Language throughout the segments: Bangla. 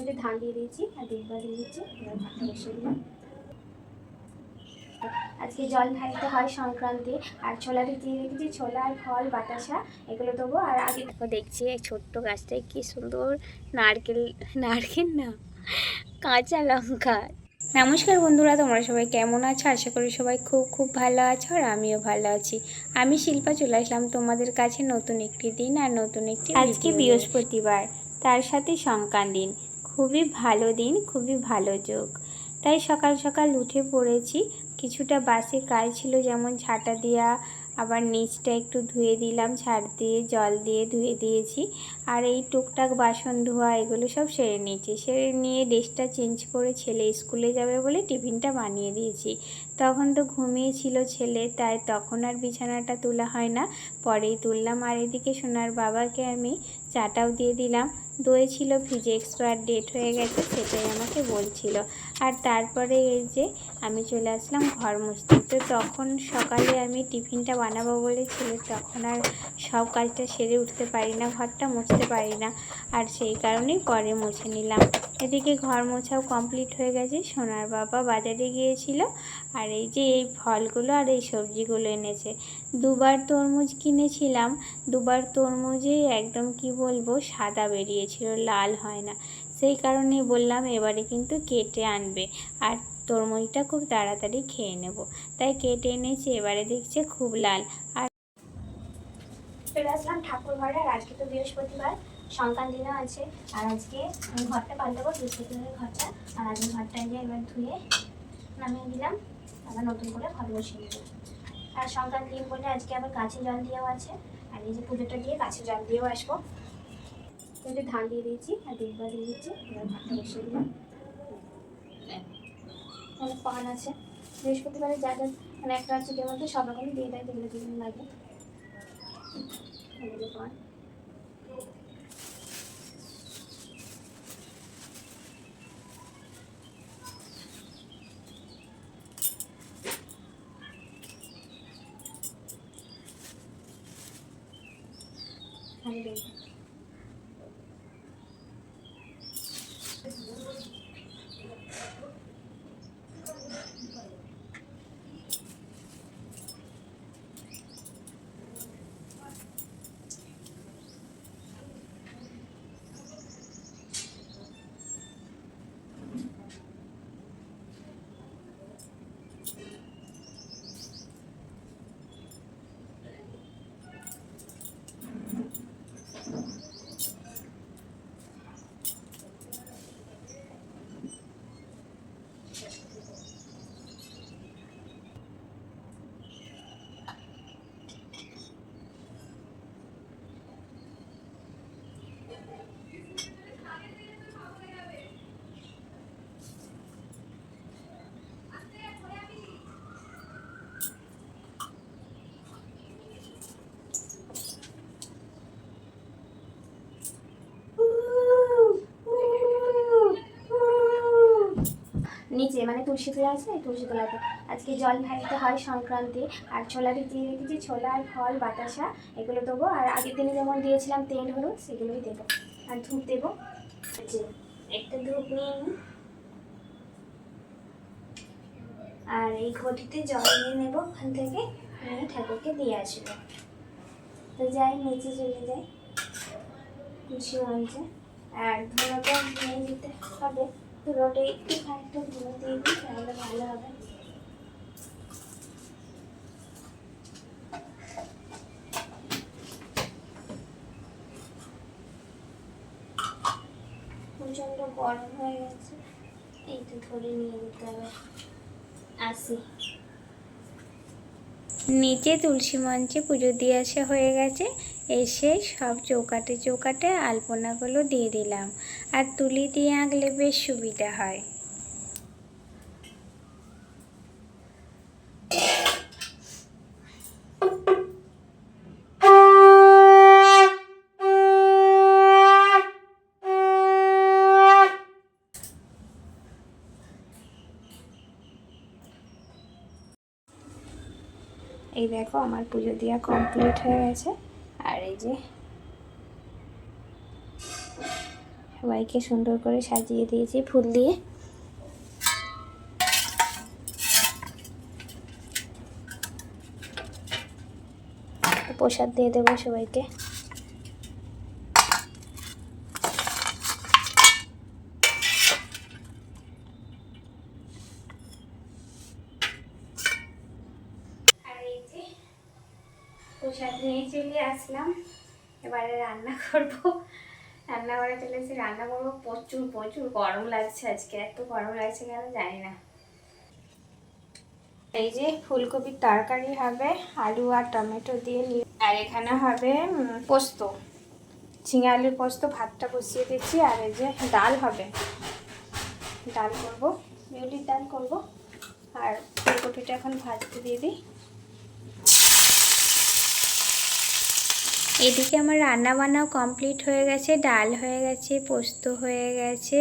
একটু ধান দিয়ে দিয়েছি আর দেখবার দিয়ে দিচ্ছি এবার ভাতটা বসিয়ে দিলাম। আজকে জল ঢালতে হয় সংক্রান্তি আর ছোলা ভিজিয়ে রেখেছি ছোলা আর ফল বাতাসা এগুলো দেবো। আর আগে দেখো দেখছি এই ছোট্ট গাছটায় কি সুন্দর নারকেল নারকেল না কাঁচা লঙ্কা। নমস্কার বন্ধুরা তোমরা সবাই কেমন আছো? আশা করি সবাই খুব খুব ভালো আছো আর আমিও ভালো আছি। আমি শিল্পা চলে আসলাম তোমাদের কাছে নতুন একটি দিন আর নতুন একটি আজকে বৃহস্পতিবার তার সাথে সংক্রান্ত দিন খুবই ভালো দিন, খুবই ভালো যোগ। তাই সকাল সকাল উঠে পড়েছি। কিছুটা বাসে কাজ ছিল, যেমন ঝাঁটা দেওয়া আবার নিচটা একটু ধুয়ে দিলাম ছাড় দিয়ে, জল দিয়ে ধুয়ে দিয়েছি। আর এই টুকটাক বাসন ধোয়া, এগুলো সব সেরে নিয়েছি। সেরে নিয়ে ড্রেসটা চেঞ্জ করে ছেলে স্কুলে যাবে বলে টিফিনটা বানিয়ে দিয়েছি। তখন তো ঘুমিয়েছিল ছেলে, তাই তখন আর বিছানাটা তোলা হয় না। পরেই তুললাম, আর এদিকে সোনার বাবাকে আমি চাটাও দিয়ে দিলাম। দই ছিল ফ্রিজে এক্সপায়ার ডেট হয়ে গেছে, সেটাই আমাকে বলছিল। আর তারপরে এই যে আমি চলে আসলাম ঘর মুছতে। তো তখন সকালে আমি টিফিনটা বানাবো বলেছিল তখন আর সব কাজটা সেরে উঠতে পারি না, ঘরটা মুছতে পারি না। আর সেই কারণেই পরে মুছে নিলাম। এদিকে ঘর মোছাও কমপ্লিট হয়ে গেছে। সোনার বাবা বাজারে গিয়েছিল আর এই যে এই ফলগুলো আর এই সবজিগুলো এনেছে। দুবার তরমুজ কিনেছিলাম। দুবার তরমুজেই একদম কি বলব, সাদা বেরিয়েছিল, লাল হয় না। সেই কারণে বললাম এবারে কিন্তু কেটে আনবে আর তরমুজটা খুব তাড়াতাড়ি খেয়ে নেব। তাই কেটে এনেছি, এবারে দেখছে খুব লাল। আর ঠাকুর ঘরে আর আজকে তো বৃহস্পতিবার। সংক্রান্তি দিনও আছে। আর আজকে আমি ঘরটা পাল্টাবো বৃহস্পতিবারের ঘরটা। আর আজকে ঘরটা গিয়ে এবার ধুয়ে নামিয়ে দিলাম। আবার নতুন করে ঘর বসিয়ে দেবো আর দিন বলে আজকে আবার গাছে জল দিয়েও আছে। আর এই যে পুজোটা দিয়ে গাছে জল দিয়েও আসব। একটু ধান দিয়ে দিয়েছি আর দেখবার দিয়ে দিচ্ছি এবার ঘরটা বসিয়ে দিলাম। অনেক পান আছে। বৃহস্পতিবারে যা যা মানে একটা আছে মধ্যে সব রকমই দিয়ে দেয়, যেগুলো যেগুলো লাগে। এগুলো পান আমি দেখব নিচে মানে তুলসী তোলা আছে তুলসী তোলাতে আজকে জল ঢালতে হয় সংক্রান্তি, আর ছোলা ভিজিয়ে রেখেছি ছোলা আর ফল, বাতাসা, এগুলো দেবো। আর আগের দিনে যেমন দিয়েছিলাম তেল, হলুদ, সেগুলোই দেবো। আর ধূপ দেবো। একটা ধূপ নিয়ে নিই। আর এই ঘটিতে জল নিয়ে নেব, ওখান থেকে নিয়ে ঠাকুরকে দিয়ে আসব। তো যাই, নিচে চলে যাই। খুশি মঞ্চে আর ধুলোটা নিয়ে যেতে হবে। গরম হয়ে গেছে, এই তো ধরে নিয়ে যেতে হবে। আসি। নিচে তুলসী মঞ্চে পুজো দিয়ে আসা হয়ে গেছে। এসে সব চৌকাটে চৌকাটে আলপনাগুলো দিয়ে দিলাম। আর তুলি দিয়ে আঁকলে বেশ সুবিধা হয়। এই দেখো, আমার পুজো দেওয়া কমপ্লিট হয়ে গেছে। আর এই যে সবাইকে সুন্দর করে সাজিয়ে দিয়েছি ফুল দিয়ে। প্রসাদ দিয়ে দেবো সবাইকে আর এই যে প্রসাদ নিয়ে চলে আসলাম। এবারে রান্না করব। রান্না করে চলে রান্না করব। প্রচুর প্রচুর গরম লাগছে আজকে। এত গরম লাগছে কেন জানি না। এই যে ফুলকপির তরকারি হবে, আলু আর টমেটো দিয়ে নিয়ে আর এখানে হবে পোস্ত। ঝিঙে আলুর পোস্ত, ভাতটা বসিয়ে দিচ্ছি। আর এই যে ডাল হবে। ডাল করব। বিউলির ডাল করব। আর ফুলকপিটা এখন ভাজতে দিয়ে দিই। এদিকে আমার রান্না বান্নাও কমপ্লিট হয়ে গেছে, ডাল হয়ে গেছে, পোস্ত হয়ে গেছে,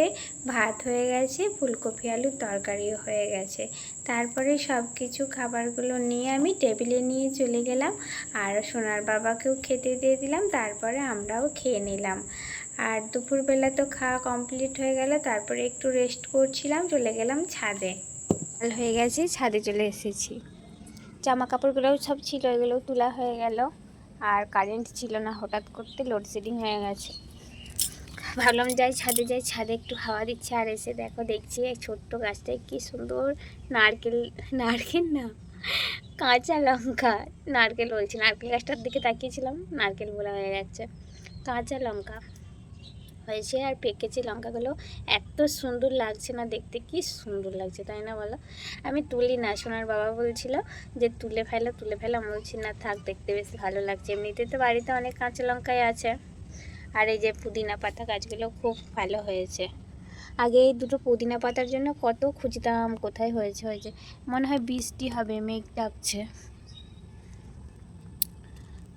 ভাত হয়ে গেছে, ফুলকপি, আলুর তরকারিও হয়ে গেছে। তারপরে সব কিছু খাবারগুলো নিয়ে আমি টেবিলে নিয়ে চলে গেলাম আর সোনার বাবাকেও খেতে দিয়ে দিলাম, তারপরে আমরাও খেয়ে নিলাম। আর দুপুরবেলা তো খাওয়া কমপ্লিট হয়ে গেল, তারপরে একটু রেস্ট করছিলাম, চলে গেলাম ছাদে। ডাল হয়ে গেছে, ছাদে চলে এসেছি। জামা কাপড়গুলোও সব ছিল, এগুলোও তোলা হয়ে গেল। আর কারেন্ট ছিল না, হঠাৎ করতে লোডশেডিং হয়ে গেছে। ভাবলাম যাই ছাদে যাই ছাদে একটু হাওয়া দিচ্ছে আর এসে দেখো দেখছি এই ছোট্ট গাছটায় কি সুন্দর নারকেল নারকেল না, কাঁচা লঙ্কা, নারকেল বলছি। নারকেল গাছটার দিকে তাকিয়েছিলাম, নারকেল বলা হয়ে যাচ্ছে। কাঁচা লঙ্কা। হয়েছে আর পেকেছে লঙ্কাগুলো এত সুন্দর লাগছে না দেখতে, কি সুন্দর লাগছে, তাই না বলো? আমি তুলি না, সোনার বাবা বলছিল যে তুলে ফেলো তুলে ফেলো, আমি বলছি, না থাক, দেখতে বেশ ভালো লাগছে। এমনিতে তো বাড়িতে অনেক কাঁচা লঙ্কাই আছে। আর এই যে পুদিনা পাতা গাছগুলো খুব ভালো হয়েছে। আগে এই দুটো পুদিনা পাতার জন্য কত খুঁজতাম, কোথায় হয়েছে হয়েছে। মনে হয় বৃষ্টি হবে, মেঘ ডাকছে।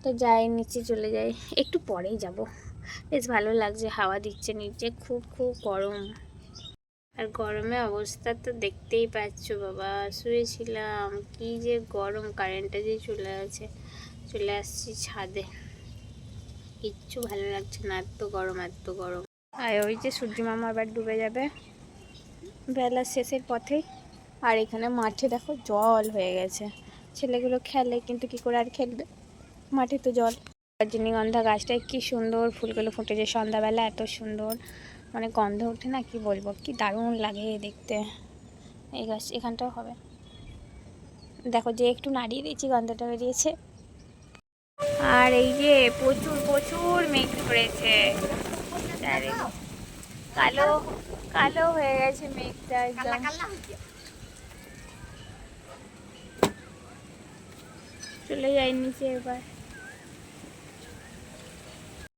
তো যাই, নিচে চলে যাই। একটু পরেই যাব। বেশ ভালো লাগছে, হাওয়া দিচ্ছে নিচে, খুব খুব গরম। আর গরমে অবস্থা তো দেখতেই পাচ্ছ বাবা, শুয়েছিলাম, কি যে গরম কারেন্টটা যে চলে আছে, চলে আসছি ছাদে। কিচ্ছু ভালো লাগছে না, এত গরম এত গরম। আর ওই যে সূর্য মামা আবার ডুবে যাবে, বেলা শেষের পথেই আর এখানে মাঠে দেখো জল হয়ে গেছে, ছেলেগুলো খেলে, কিন্তু কি করে আর খেলবে? মাঠে তো জল। রজনীগন্ধা গাছটায় কি সুন্দর ফুলগুলো ফুটেছে সন্ধ্যাবেলা, এত সুন্দর। মানে গন্ধ ওঠে না, কি বলব, কি দারুণ লাগে দেখতে। এই গাছ, এখানটাও হবে। দেখো যে একটু নাড়িয়ে দিয়েছি, গন্ধটা বেরিয়েছে। আর এই যে প্রচুর প্রচুর মেঘ ধরেছে। কালো কালো হয়ে গেছে মেঘটা চলে যাই নিচে এবার।